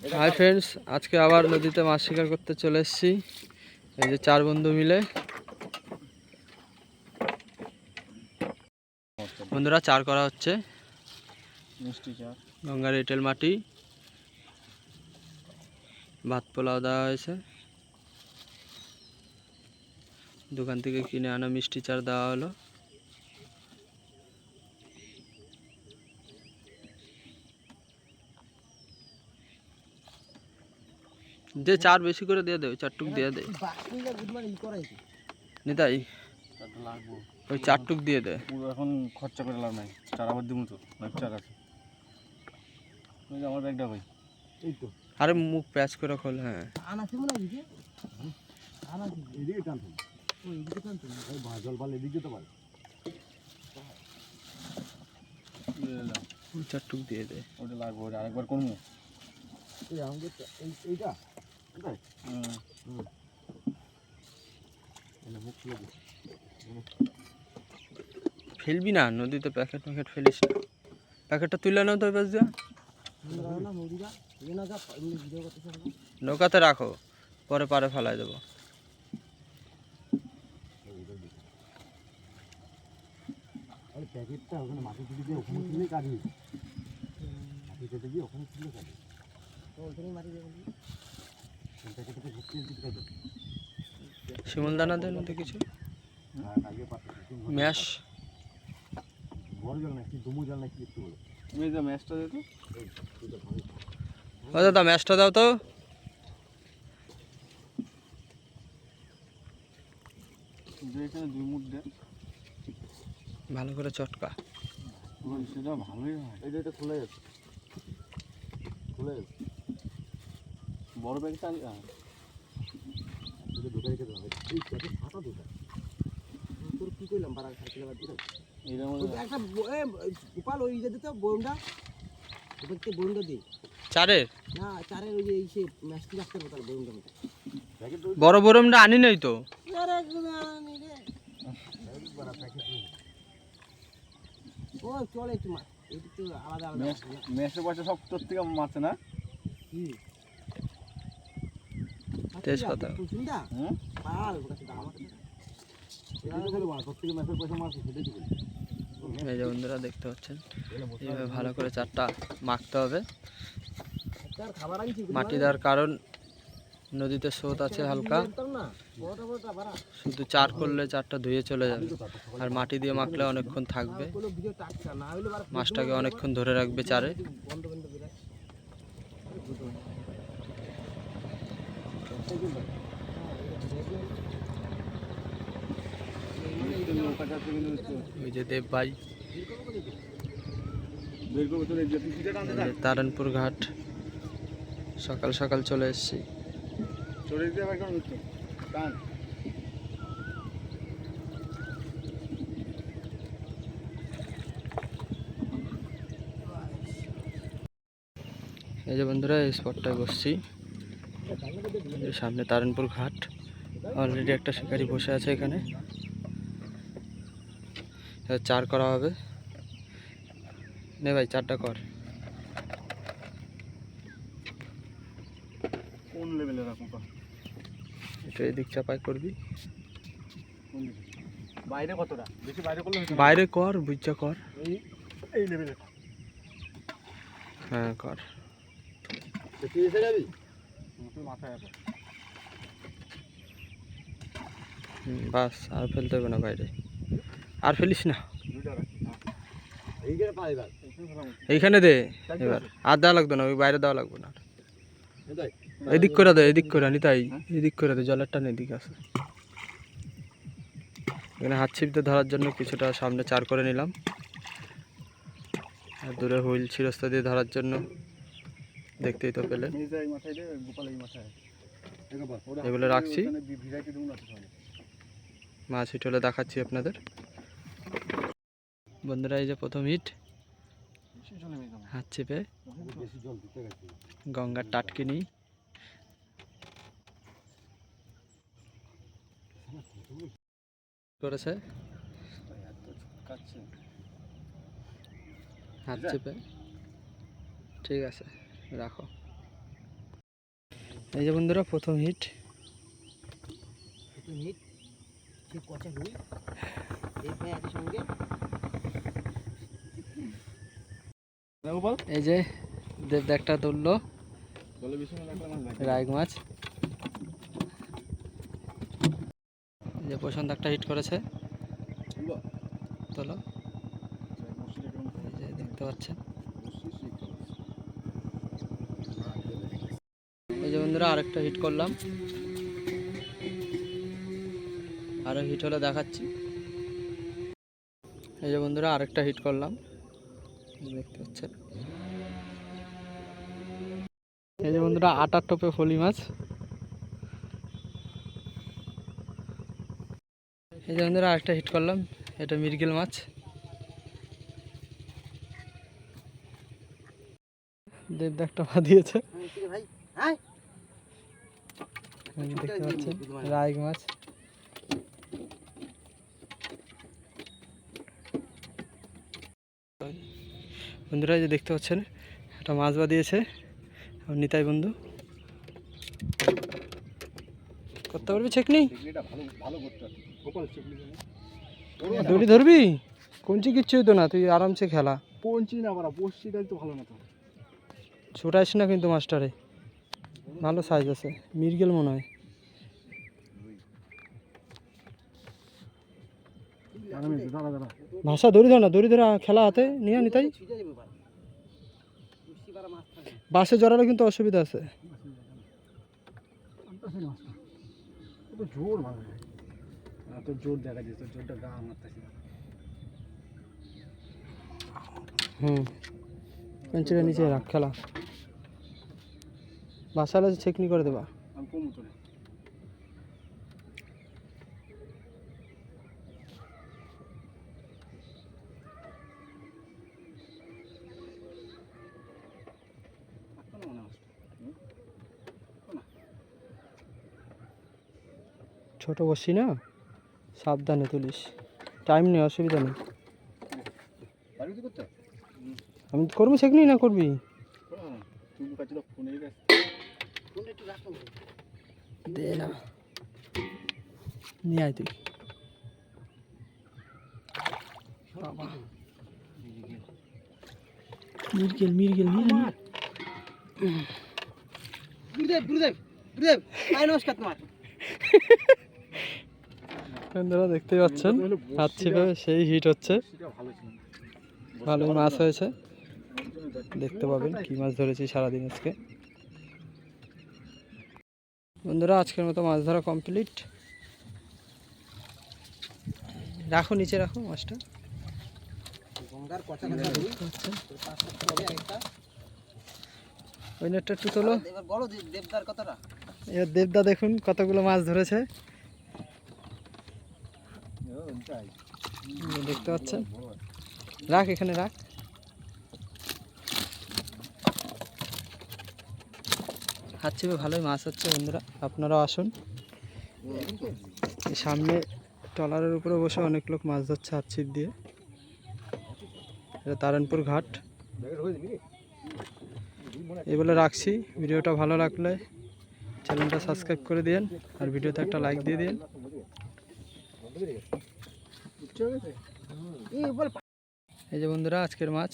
Hi friends আজকে আবার নদীতে মাছ শিকার করতে চলে এসেছি। এই যে চার বন্ধু মিলে। বন্ধুরা চার করা হচ্ছে। গঙ্গার এঁটেল মাটি। ভাত পোলাও দেওয়া হয়েছে। দোকান থেকে কিনে আনা মিষ্টি চার দেওয়া হলো। যে চার বেশি করে দিয়ে দে ওই চারটুক দিয়ে দে। নিতাই ওই চারটুক দিয়ে দে। পুরো এখন খরচা করে লাভ নাই চার আবার দিব তো চার আছে। ওই যে আমার ব্যাগটা ভাই। আরে মুখ প্যাচ করে খোল হ্যাঁ। চারটুক দিয়ে দে। ওটা লাগবে ওটা আরেকবার করব এইটা? ফেলবি না নদীতে প্যাকেট প্যাকেট ফেলিস না। প্যাকেটটা তুলে নাও তো ওই পাশ দিয়ে নৌকাতে রাখো পরে পারে ফেলাই দেবো। প্যাকেটটা ওখানে মাটি তুলে দিয়ে ওখানে তুলে কাটি মাটি কেটে দিয়ে ওখানে তুলে কাটি প্যাকেটটাকে ভর্তি দিতে কাটি শিমল দানা দেন ওতে কিছু? ম্যাশ? বড় জল নাকি দুমু জল নাকি একটু বলো তুমি যে ম্যাচটা দিতে ও দাদা ম্যাশটা দাও তো। ভালো করে চটকা। সেটা ভালোই হয়। এটা খুলে যাচ্ছে। খুলে যাচ্ছে। বড় ব্যাগটা ঢুকে রেখে দেওয়া এই ঢুকা তোর কি কইলাম বারা সাইকেল দিলাম একটা গোপাল ওই যে দিতে ওদেরকে দিই চারের? না চারের ওই যে এই সে ম্যাচটি রাখতে হবে বড় বরমটা আনি নাই তো? ও চলে একটু মাছ তো আলাদা আলাদা। ম্যাচের পয়সা সব তোর থেকে মারছে না। হুম পাল কাছে দাম আছে এটা তো বলব না তোর থেকে ম্যাচের পয়সা মারছে সেটাই তো বলছি এই যে বন্ধুরা দেখতে পাচ্ছেন এইভাবে ভালো করে চারটা মাখতে হবে। মাটি দেওয়ার কারণ নদীতে স্রোত আছে হালকা। শুধু চার করলে চারটা ধুয়ে চলে যাবে। আর মাটি দিয়ে মাখলে অনেকক্ষণ থাকবে। মাছটাকে অনেকক্ষণ ধরে রাখবে চারে। ওই যে দেব ভাই ঘাট। সকাল সকাল চলে এসেছি। এই যে বন্ধুরা, এই স্পটটায় বসছি। সামনে তারানপুর ঘাট। অলরেডি একটা শিকারি বসে আছে এখানে। চার করা হবে। নে ভাই চারটা কর। কোন লেভেলে এদিক চাপাই করবি। বাইরে কতটা? বেশি বাইরে করলে বাইরে কর বুঝা কর। এই এই লেভেলে হ্যাঁ কর। এসে যাবি? মাথায় বাস আর ফেলতে হবে না বাইরে। আর ফেলিস না। এইখানে ভাই এইখানে দে এবার। আর দেওয়া লাগবে না ওই বাইরে দেওয়া লাগবে না। এদিক করে দে এদিক করে নিতাই। এদিক করে দে জলের টান এদিকে আছে। এখানে হাত ছিপতে ধরার জন্য কিছুটা সামনে চার করে নিলাম। আর দূরে হুইল ছিরস্তা দিয়ে ধরার জন্য। দেখতেই তো পেলে এগুলো রাখছি। মাছ হিট হলে দেখাচ্ছি আপনাদের। বন্ধুরা এই যে প্রথম হিট হাত চেপে। গঙ্গার টাটকিনি করেছে? কাটছে হাত চেপে। ঠিক আছে। রাখো। এই যে বন্ধুরা প্রথম হিট। রুই এই ভাই আছে সঙ্গে। দেখো বল এই যে দেব একটা তুললো। রায়গ মাছ। যে প্রশান্ত একটা হিট করেছে? তোলো। এই যে দেখতে পাচ্ছেন। এই যে বন্ধুরা, আরেকটা হিট করলাম। আরও হিট হলে দেখাচ্ছি। এই যে বন্ধুরা, আরেকটা হিট করলাম। দেখতে পাচ্ছেন? এই যে বন্ধুরা, আটার টোপে ফলি মাছ। এই যে বন্ধুরা, আরেকটা হিট করলাম। এটা মিরগেল মাছ। দেবদা একটা পা দিয়েছে। ভাই? হ্যাঁ দেখতে পাচ্ছেন রায়গ মাছ। বন্ধুরা যে দেখতে পাচ্ছেন একটা মাছ বাঁধিয়েছে আমার নিতাই বন্ধু। করতে পারবি ছেকনি দড়ি ধরবি? কঞ্চি কিচ্ছু হতো না তুই আরামসে খেলা। পঞ্চি না বাড়া বড়শিটা তো ভালো না তো। ছোটাইস না কিন্তু মাস্টারে। ভালো সাইজ আছে, মিরগেল মনে হয়। ভাষা দড়ি ধর না, দড়ি ধরে খেলা হাতে নিয়ে নিতাই বাসে জড়ালে কিন্তু অসুবিধা আছে। জোর জোর হুম নিচে রাখ, খেলা। বাসালে চেকনি করে দেবা। ছোট বসি না সাবধানে তুলিস। টাইম নেই অসুবিধা নেই। আমি করব চেকনি না করবি? ফোনে দে না নিয়ে আয় তুই বাবা মিরগেল মিরগেল নিয়ে আয়। গুরুদেব গুরুদেব গুরুদেব ভাই নমস্কার তোমার বন্ধুরা দেখতেই পাচ্ছেন? হাত ছিপে সেই হিট হচ্ছে। ভালো ভালোই মাছ হয়েছে। দেখতে পাবেন কি মাছ ধরেছি সারাদিন আজকে। বন্ধুরা আজকের মতো মাছ ধরা কমপ্লিট রাখো নিচে রাখো মাছটা। ওই নেটটা একটু তোলো। এবার দেবদা দেখুন কতগুলো মাছ ধরেছে। দেখতে পাচ্ছেন? রাখ এখানে রাখ। হাত ভালোই মাছ হচ্ছে বন্ধুরা। আপনারাও আসুন। সামনে ট্রলারের উপরে বসে অনেক লোক মাছ ধরছে হাত ছিপ দিয়ে। এটা তারানপুর ঘাট। বলে রাখছি। ভিডিওটা ভালো লাগলে চ্যানেলটা সাবস্ক্রাইব করে দিন আর ভিডিওতে একটা লাইক দিয়ে দিন এই যে বন্ধুরা, আজকের মাছ।